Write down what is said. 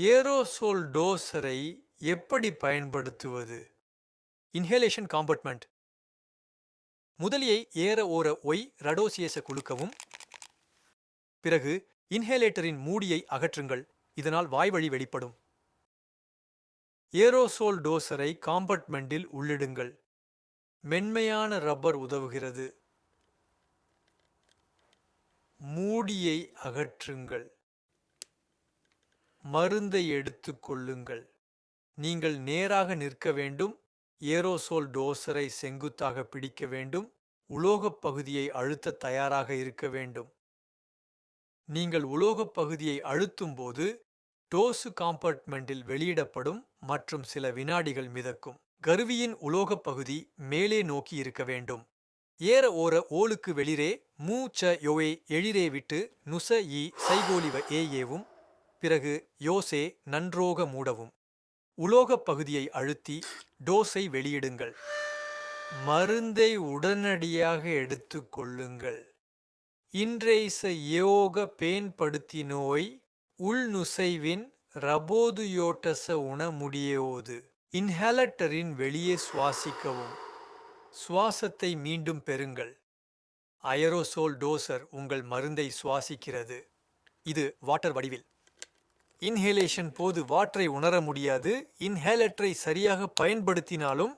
Aerosol டோசரை எப்படி பயன்படுத்துவது? Inhalation காம்பார்ட்மெண்ட் முதலியை ஏற ஓர ஒய் ரடோசியஸ குலுக்கவும். பிறகு இன்ஹேலேட்டரின் மூடியை அகற்றுங்கள். இதனால் வாய்வழி வெளிப்படும். ஏரோசோல் டோசரை காம்பார்ட்மெண்டில் உள்ளிடுங்கள். மென்மையான ரப்பர் உதவுகிறது. மூடியை அகற்றுங்கள். மருந்தை எடுத்துக் கொள்ளுங்கள். நீங்கள் நேராக நிற்க வேண்டும். ஏரோசோல் டோசரை செங்குத்தாக பிடிக்க வேண்டும். உலோகப் பகுதியை அழுத்த தயாராக இருக்க வேண்டும். நீங்கள் உலோகப் பகுதியை அழுத்தும்போது டோசு காம்பார்ட்மெண்டில் வெளியிடப்படும் மற்றும் சில வினாடிகள் மிதக்கும். கருவியின் உலோகப் பகுதி மேலே நோக்கி இருக்க வேண்டும். ஏற ஓர ஓலுக்கு வெளிரே மூ ச யோவே எழிரே விட்டு நுச இ சைகோலிவ ஏஏவும் பிறகு யோசே நன்றோக மூடவும். உலோகப் பகுதியை அழுத்தி டோஸை வெளியிடுங்கள். மருந்தை உடனடியாக எடுத்து கொள்ளுங்கள். இன்றைச யோக பேன்படுத்தி நோய் உள்நுசைவின் ரபோதுயோட்டச உண முடியோது இன்ஹேலட்டரின் வெளியே சுவாசிக்கவும். சுவாசத்தை மீண்டும் பெறுங்கள். அயரோசோல் டோசர் உங்கள் மருந்தை சுவாசிக்கிறது. இது வாட்டர் வடிவில். இன்ஹேலேஷன் போது வாட்டரை உணர முடியாது. இன்ஹேலட்டரை சரியாக பயன்படுத்தினாலும்